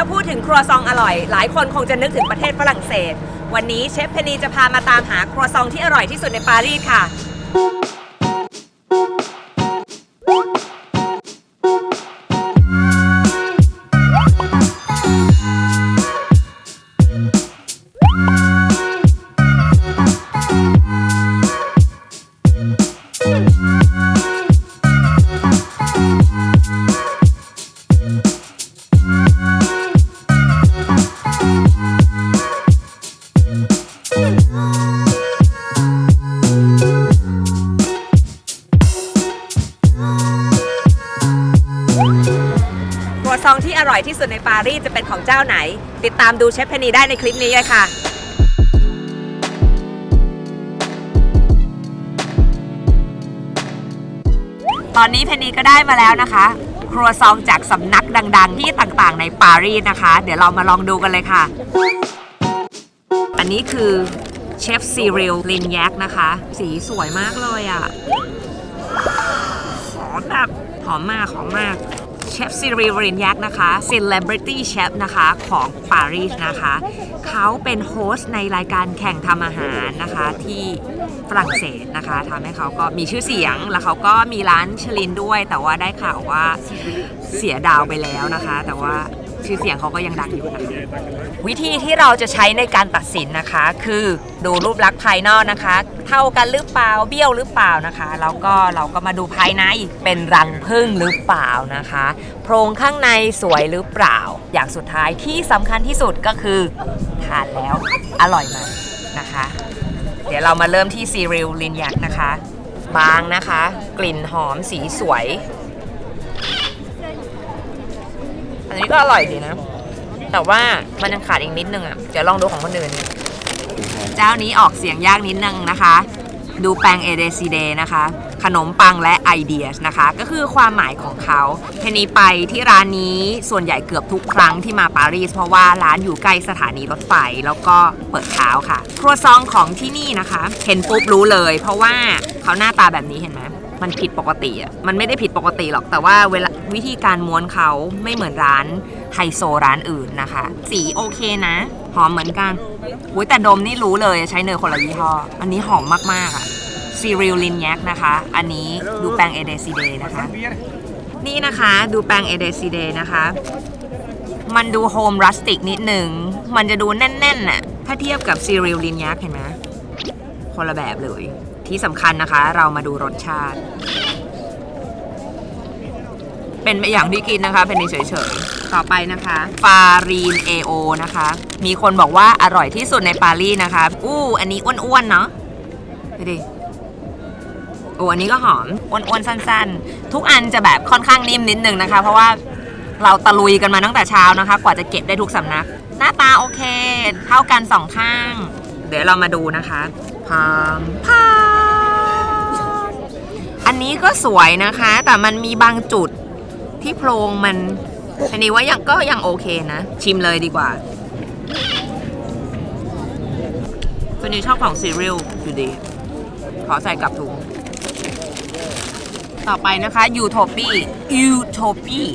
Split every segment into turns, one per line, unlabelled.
ถ้าพูดถึงครัวซองอร่อย หลายคนคงจะนึกถึงประเทศฝรั่งเศส วันนี้เชฟเพนนีจะพามาตามหาครัวซองที่อร่อยที่สุดในปารีสค่ะ ครัวซองที่อร่อยที่สุดในปารีสจะเป็นของเจ้าไหน ติดตามดูเชฟเพนนีได้ในคลิปนี้เลยค่ะตอนนี้เพนนีก็ได้มาแล้วนะคะ ครัวซองจากสำนักดัง ๆ ที่ต่างๆ ในปารีสนะคะ เดี๋ยวเรามาลองดูกันเลยค่ะ นี้คือเชฟซีเรียลลินแยกนะคะ สีสวยมากเลยอะ่ะหอมแบบหอมมากหอมมากเชฟซีเรีวรินยักนะคะ Celebrity Chef นะคะของปารีสนะคะ เขาเป็นโฮสต์ในรายการแข่งทำอาหารนะคะที่ฝรั่งเศสนะคะทำให้เขาก็มีชื่อเสียงแล้วเขาก็มีร้านชลินด้วย แต่ว่าได้ข่าวว่าเสียดาวไปแล้วนะคะ แต่ว่า ชื่อเสียงเขาก็ยังดังอยู่นะคะวิธีที่เราจะใช้ในการตัดสินนะคะ คือดูรูปลักษณ์ภายนอกนะคะ เท่ากันหรือเปล่าเบี้ยวหรือเปล่านะคะแล้วก็เราก็มาดูภายในเป็นรังผึ้งหรือเปล่านะคะ โพรงข้างในสวยหรือเปล่า อย่างสุดท้ายที่สำคัญที่สุดก็คือทานแล้วอร่อยไหมนะคะ เดี๋ยวเรามาเริ่มที่ซีริลลินยักษ์นะคะ บางนะคะ กลิ่นหอมสีสวย อันนี้ก็อร่อยดีนะ แต่ว่ามันยังขาดอีกนิดนึงอะ เดี๋ยวลองดูของคนอื่น เจ้านี้ออกเสียงยากนิดนึงนะคะ ดูแปงเอเดซีเดนะคะ ขนมปังและไอเดียสนะคะ ก็คือความหมายของเขาเทนีไปที่ร้านนี้ส่วนใหญ่เกือบทุกครั้งที่มาปารีส เพราะว่าร้านอยู่ใกล้สถานีรถไฟแล้วก็เปิดเช้าค่ะ ครัวซองของที่นี่นะคะ เห็นปุ๊บรู้เลย เพราะว่าเขาหน้าตาแบบนี้เห็นไหม มันผิดปกติอะ มันไม่ได้ผิดปกติหรอก แต่ว่าเวลาวิธีการม้วนเขาไม่เหมือนร้านไฮโซร้านอื่นนะคะ สีโอเคนะ หอมเหมือนกันอุ้ยแต่ดมนี่รู้เลยใช้เนยคนละยี่ห้อ อันนี้หอมมากๆอะซีริลลินแยกนะคะ อันนี้ดูแปงเอเดซิเดนะคะ นี่นะคะดูแปงเอเดซิเดนะคะ มันดูโฮมรัสติกนิดหนึ่ง มันจะดูแน่นๆน่ะ ถ้าเทียบกับซีริลลินยักเห็นไหมคนละแบบเลย ที่สำคัญนะคะ เรามาดูรสชาติ เป็นไปอย่างที่กินนะคะ เป็นเฉยๆ ต่อไปนะคะ ฟารีนเอโอนะคะ มีคนบอกว่าอร่อยที่สุดในปารีสนะคะ อู้อันนี้อ้วนๆเนาะดูดิโอ้อันนี้ก็หอมอ้วนๆสั้น ๆ ทุกอันจะแบบค่อนข้างนิ่มนิดนึงนะคะ เพราะว่าเราตะลุยกันมาตั้งแต่เช้านะคะ กว่าจะเก็บได้ทุกสำนัก หน้าตาโอเค เท่ากันสองข้าง เดี๋ยวเรามาดูนะคะพามพาม นี้ก็สวยนะคะ แต่มันมีบางจุดที่โพรงมัน อันนี้ว่ายังก็ยังโอเคนะ ชิมเลยดีกว่าคนนี้ชอบของซีเรียลอยู่ดี ขอใส่กลับถุง ต่อไปนะคะยูโทปี้ยูโทปี้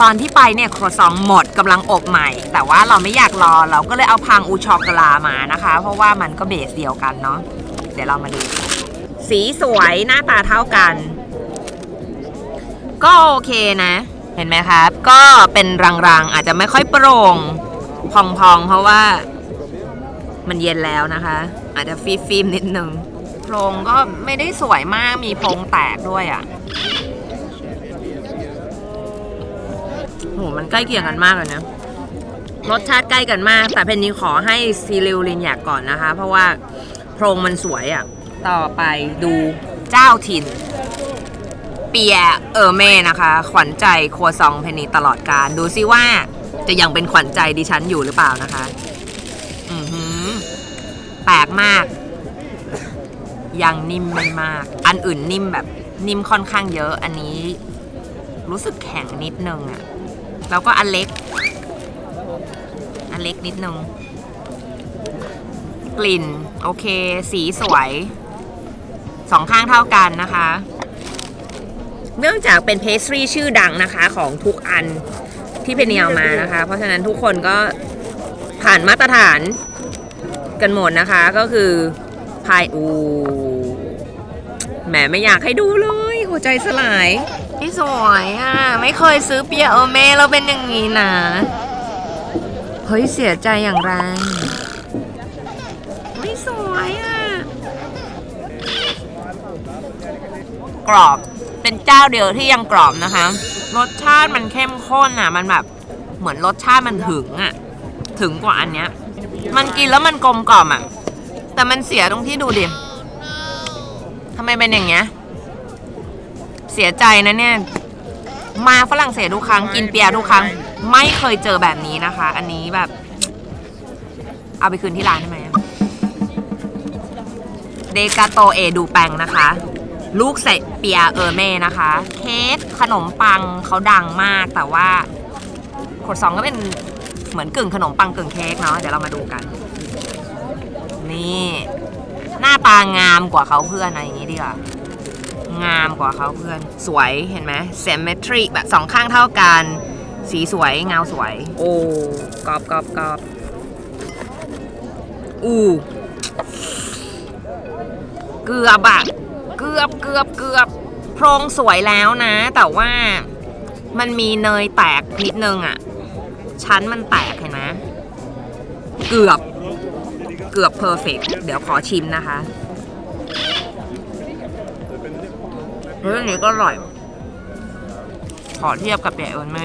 ตอนที่ไปเนี่ยครัวซองหมดกำลังอบใหม่ แต่ว่าเราไม่อยากรอเราก็เลยเอาพังอูชอกลามานะคะ เพราะว่ามันก็เบสเดียวกันเนาะเดี๋ยวเรามาดู สีสวยหน้าตาเท่ากัน ก็โอเคนะ เห็นไหมครับ ก็เป็นรังๆ อาจจะไม่ค่อยโปร่งพองๆ เพราะว่ามันเย็นแล้วนะคะ อาจจะฟีฟิล์มนิดนึงโพรงก็ไม่ได้สวยมากมีโพรงแตกด้วยอะ่ะโหมันใกล้เคียงกันมากเลยนะรสชาติใกล้กันมาก แต่เพนนี้ขอให้ซีริลลินอยากก่อนนะคะ เพราะว่าโพรงมันสวยอะ่ะ ต่อไปดูเจ้าถิ่น เปียเออร์เม่นะคะ ขวัญใจครัวซองเพนนีตลอดการ ดูซิว่าจะยังเป็นขวัญใจดิฉันอยู่หรือเปล่านะคะ อือหือแปลกมาก ยังนิ่มไม่มาก อันอื่นนิ่มแบบนิ่มค่อนข้างเยอะ อันนี้รู้สึกแข็งนิดนึงอะแล้วก็อันเล็ก อันเล็กนิดนึง กลิ่น โอเค สีสวย สองข้างเท่ากันนะคะ เนื่องจากเป็นเพสทรีชื่อดังนะคะของทุกอันที่เพนนีเอามานะคะ เพราะฉะนั้นทุกคนก็ผ่านมาตรฐานกันหมดนะคะก็คือพายอูแหมไม่อยากให้ดูเลยหัวใจสลายนี่สวยอะ ไม่เคยซื้อเปียเอเม่แล้วเป็นอย่างนี้นะ เฮ้ยเสียใจอย่างแรง กรอบ เป็นเจ้าเดียวที่ยังกรอบนะคะ รสชาติมันเข้มข้นอะ มันแบบเหมือนรสชาติมันถึงอะ ถึงกว่าอันเนี้ย มันกินแล้วมันกลมกล่อมอะ แต่มันเสียตรงที่ดูดิทำไมเป็นอย่างเงี้ย เสียใจนะเนี่ย มาฝรั่งเศสทุกครั้งกินเปียทุกครั้ง ไม่เคยเจอแบบนี้นะคะ อันนี้แบบ เอาไปคืนที่ร้านได้ไหมเดกาโตเอดูแปงนะคะ ลูกใส่เปียเออร์เม่นะคะ เค้กขนมปังเขาดังมากแต่ว่าขวดสองก็เป็นเหมือนกึ่งขนมปังกึ่งเค้กเนาะเดี๋ยวเรามาดูกัน นี่ หน้าตางามกว่าเขาเพื่อนอะไรอย่างงี้ดีกว่างามกว่าเขาเพื่อนสวยเห็นไหม symmetry แบบสองข้างเท่ากัน สีสวยเงาสวย โอ้กรอบกรอบกรอบอู้เกือบอะ กือบเกือบเกือบโพรงสวยแล้วนะ แต่ว่ามันมีเนยแตกนิดนึงอะชั้นมันแตกเห็นไหมเกือบเกือบเพอร์เฟกเดี๋ยวขอชิมนะคะเฮ้ยอันนี้ก็อร่อย ขอเทียบกับใหญ่เอิญแม่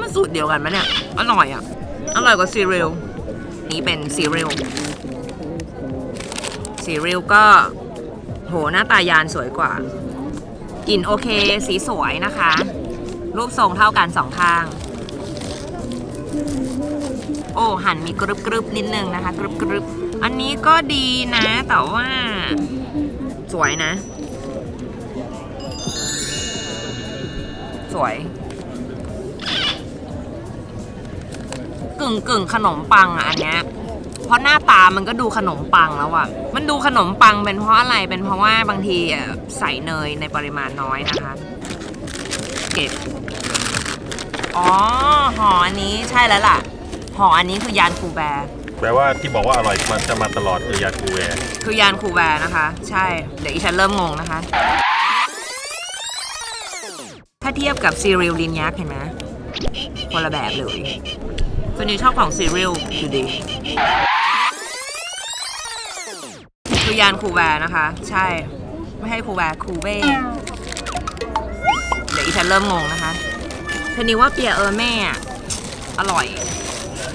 มันสูตรเดียวกันไหมเนี่ย อร่อยอะ อร่อยกว่าซีเรียล นี่เป็นซีเรียลซีเรียลก็โหหน้าตายานสวยกว่ากลิ่นโอเค สีสวยนะคะ รูปทรงเท่ากันสองข้าง โอ้ หั่นมีกรึบกรึบนิดนึงนะคะ กรึบกรึบอันนี้ก็ดีนะแต่ว่า สวยนะ สวย งกึ่งขนมปังอะอันเนี้ยเพราะหน้าตามันก็ดูขนมปังแล้วอะมันดูขนมปังเป็นเพราะอะไร เป็นเพราะว่าบางทีอะใส่เนยในปริมาณน้อยนะคะ เก็บ อ๋อห่ออันนี้ใช่แล้วล่ะห่ออันนี้คือยานคูแบร์
แปลว่าที่บอกว่าอร่อยมันจะมาตลอดคือยาคูแวร์
คือยานคูแวร์นะคะ ใช่ เดี๋ยวอีฉันเริ่มงงนะคะ ถ้าเทียบกับซีเรียลลินยักษ์เห็นไหมคนละแบบเลย คนนี้ชอบของซีเรียลอยู่ดีคือยานคูแวร์นะคะ ใช่ ไม่ให้คูแวร์คูเว่เดี๋ยวอีฉันเริ่มงงนะคะเทนี้ว่าเปียเออร์แม่อร่อย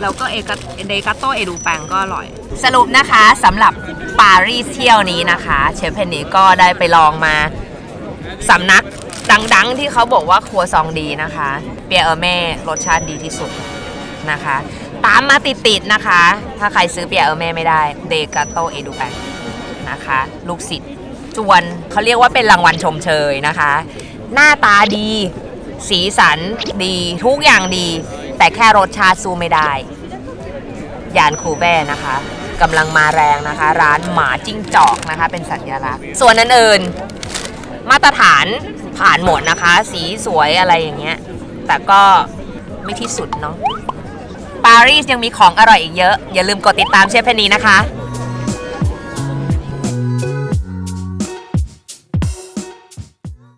แล้วก็เอกเดกาโตเอดูแปงก็อร่อย สรุปนะคะสำหรับปารีสเที่ยวนี้นะคะ เชฟเพนนีก็ได้ไปลองมาสำนักดังๆ ที่เขาบอกว่าครัวซองดีนะคะ เปียเออร์เม่รสชาติดีที่สุด นะคะ ตามมาติดๆนะคะ ถ้าใครซื้อเปียเออร์เม่ไม่ได้เดกาโตเอดูแปนะคะ ลูกศิษย์จวนเขาเรียกว่าเป็นรางวัลชมเชยนะคะ หน้าตาดี สีสันดีทุกอย่างดี แต่แค่รสชาติสู้ไม่ได้ ยานคูแบนะคะกำลังมาแรงนะคะ ร้านหมาจิ้งจอกนะคะ เป็นสัญลักษณ์ ส่วนนั้นเอื่นมาตรฐานผ่านหมดนะคะ สีสวยอะไรอย่างเงี้ย แต่ก็ไม่ที่สุดเนาะ ปารีสยังมีของอร่อยอีกเยอะ อย่าลืมกดติดตามเชฟเพนนีนะคะ